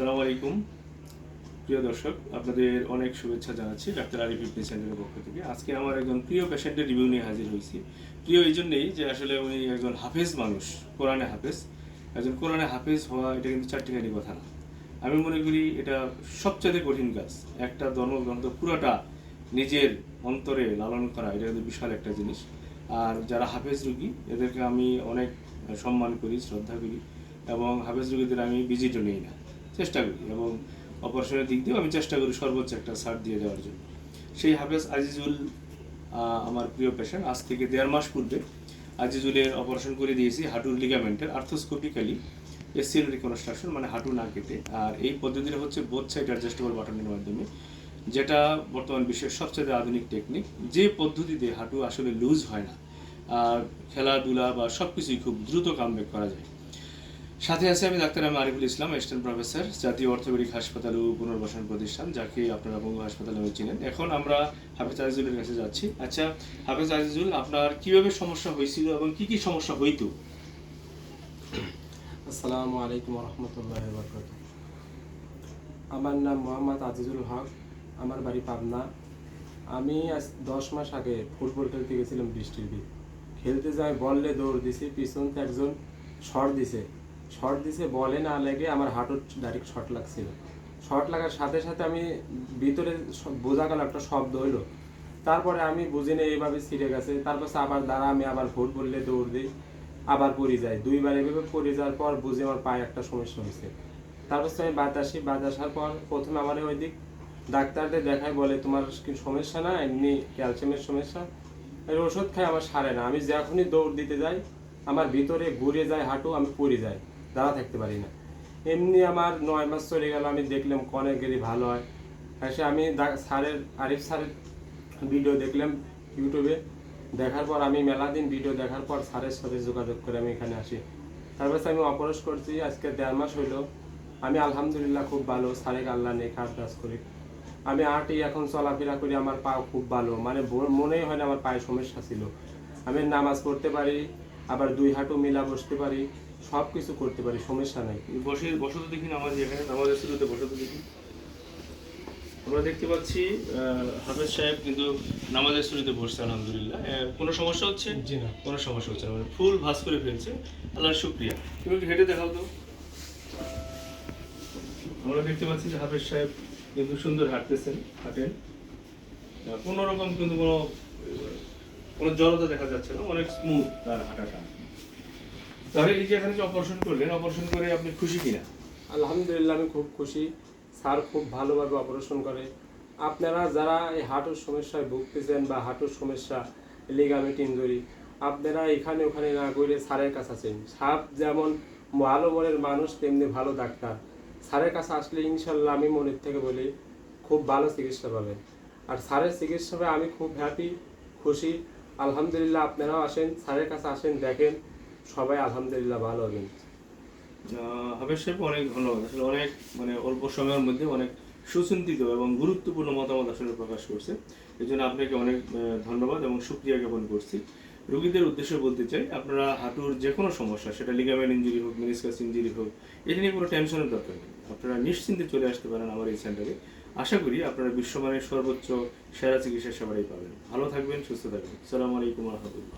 সালাম আলাইকুম। প্রিয় দর্শক, আপনাদের অনেক শুভেচ্ছা জানাচ্ছি ডাক্তার আরিফ ইবনে সেন্টারের পক্ষ থেকে। আজকে আমার একজন প্রিয় পেশেন্টের রিভিউ নিয়ে হাজির হয়েছি। প্রিয় এই জন্যেই যে আসলে উনি একজন হাফেজ মানুষ, কোরআনে হাফেজ। একজন কোরআনে হাফেজ হওয়া এটা কিন্তু চারটিখানি কথা না। আমি মনে করি এটা সবচেয়ে কঠিন কাজ। একটা ধর্মগ্রন্থ পুরোটা নিজের অন্তরে লালন করা, এটা কিন্তু বিশাল একটা জিনিস। আর যারা হাফেজ রুগী, এদেরকে আমি অনেক সম্মান করি, শ্রদ্ধা করি। এবং হাফেজ রুগীদের আমি ভিজিটও নিই না। চেষ্টা করি এবং অপারেশনের দিক দিয়েও আমি চেষ্টা করি সর্বোচ্চ একটা ছাড় দিয়ে দেওয়ার জন্য। সেই হাফেজ আজিজুল আমার প্রিয় পেশেন্ট আজ থেকে দেড় মাস পূর্বে আজিজুলের অপারেশন করে দিয়েছি হাঁটুর লিগামেন্টের আর্থোস্কোপিক্যালি এসিএল রিকনস্ট্রাকশন মানে হাঁটু না কেটে। আর এই পদ্ধতিটা হচ্ছে বোথ সাইড অ্যাডজাস্টেবল বাটনের মাধ্যমে, যেটা বর্তমান বিশ্বের সবচেয়ে আধুনিক টেকনিক যে পদ্ধতিতে হাঁটু আসলে লুজ হয় না খেলাধুলা বা সব কিছুই খুব দ্রুত কামব্যাক করা যায়। সাথে আছে আমি ডাক্তার আমি আরিফুল ইসলাম অ্যাসিস্ট্যান্ট প্রফেসর জাতীয় অর্থোপেডিক হাসপাতাল ও পুনর্বাসন প্রতিষ্ঠান, যাকে আপনারা বঙ্গ হাসপাতাল নামে চিনেন। এখন আমরা হাফেজ আজিজুলের কাছে যাচ্ছি। আচ্ছা হাফেজ আজিজুল, আপনার কীভাবে সমস্যা হয়েছিল এবং কি কি সমস্যা হইতো? আসসালামু আলাইকুম রহমতুল্লাহ আমার নাম মোহাম্মদ আজিজুল হক, আমার বাড়ি পাবনা। আমি আজ দশ মাস আগে ফুটবল খেলতে গেছিলাম বৃষ্টির দিন খেলতে যাই বললে দৌড় দিছি পিছন একজন শট দিছে। শট দিছে, বলে না লেগে আমার হাঁটুর ডাইরেক্ট শর্ট লাগছিল। শর্ট লাগার সাথে সাথে আমি ভিতরে বোঝা গেল একটা শব্দ হইল। তারপরে আমি বুঝি না এইভাবে ছিঁড়ে গেছে। তারপর আবার দাঁড়া, আমি আবার ফুটবলে দৌড় দিই, আবার পড়ে যাই। দুইবার এভাবে পড়ে যাওয়ার পর বুঝি আমার পায়ে একটা সমস্যা হয়েছে তারপর আমি বাদ আসি বাদ আসার পর প্রথমে আমার ওই দিক ডাক্তারদের দেখায়, বলে, তোমার কি সমস্যা না? এমনি ক্যালসিয়ামের সমস্যা? ওষুধ খাই, আমার সারে না। আমি যখনই দৌড় দিতে যাই, আমার ভিতরে ঘুরে যায় হাঁটু, আমি পড়ে যাই। দাঁড়া থাকতে পারি না। এমনি আমার নয় মাস চলে গেল, আমি দেখলাম অনেকেরই ভালো হয়। এসে আমি স্যারের, আরিফ স্যারের ভিডিও দেখলাম ইউটিউবে। দেখার পর আমি মেলা দিন ভিডিও দেখার পর স্যারের সাথে যোগাযোগ করে আমি এখানে আসি। তারপর আমি অপারেশ করছি, আজকে দেড় মাস হইল। আমি আলহামদুলিল্লাহ খুব ভালো স্যারেক আল্লাহ নেই কাজ কাজ করি। আমি আটই এখন চলাফেরা করি, আমার পা খুব ভালো। মানে মনেই হয় না আমার পায়ে সমস্যা ছিল। আমি নামাজ পড়তে পারি আবার দুই হাঁটু মিলা বসতে পারি সব কিছু করতে পারি সমস্যা নাই। বসে বসত দেখি নামাজ এখানে নামাজের শুরুতে বসত দেখি। আমরা দেখতে পাচ্ছি হাফেজ সাহেব কিন্তু নামাজের শুরুতে বসছে আলহামদুলিল্লাহ। কোনো সমস্যা হচ্ছে? জি না। কোনো সমস্যা হচ্ছে না। মানে ফুল ভাস করে ফেলছে। আল্লাহর শুক্রিয়া। তুমি একটু হেঁটে দেখাও তো। আমরা দেখতে পাচ্ছি যে হাফেজ সাহেব কিন্তু সুন্দর হাঁটতেছেন হাঁটেন। কোনো রকম কিন্তু কোনো কোনো জড়তা দেখা যাচ্ছে না, অনেক স্মুথ তার হাঁটাটা। তাহলে এই যে এখানে যে অপারেশন করলেন অপারেশন করে আপনি খুশি কিনা? আলহামদুলিল্লাহ, আমি খুব খুশি। স্যার খুব ভালোভাবে অপারেশন করে। আপনারা যারা এই হাঁটুর সমস্যায় ভুগতেছেন বা হাঁটুর সমস্যা লিগামেন্ট ইঞ্জুরি আপনারা এখানে ওখানে না করে স্যারের কাছে আছেন সাপ যেমন ভালো মনের মানুষ, তেমনি ভালো ডাক্তার। স্যারের কাছে আসলে ইনশাল্লাহ আমি মনের থেকে বলি, খুব ভালো চিকিৎসা পাবেন। আর স্যারের চিকিৎসা আমি খুব হ্যাপি খুশি। আলহামদুলিল্লাহ, আপনারাও আসেন, স্যারের কাছে আসেন, দেখেন, সবাই আলহামদুলিল্লাহ ভালো হবেন হাফেজ সাহেব অনেক ধন্যবাদ আসলে অনেক মানে অল্প সময়ের মধ্যে অনেক সুচিন্তিত এবং গুরুত্বপূর্ণ মতামত আসলে প্রকাশ করছে। এই জন্য আপনাকে অনেক ধন্যবাদ এবং সুক্রিয়া জ্ঞাপন করছি। রোগীদের উদ্দেশ্যে বলতে চাই, আপনারা হাঁটুর যে কোনো সমস্যা, সেটা লিগামেন্ট ইঞ্জুরি হোক মিনিসকাস ইঞ্জুরি হোক, এটা নিয়ে কোনো টেনশনের দরকার নেই। আপনারা নিশ্চিন্তে চলে আসতে পারেন আমার এই সেন্টারে আশা করি আপনারা বিশ্বমানের সর্বোচ্চ সেরা চিকিৎসা সেবারই পাবেন। ভালো থাকবেন, সুস্থ থাকবেন। সালামু আলাইকুম রহমতুল্লাহ।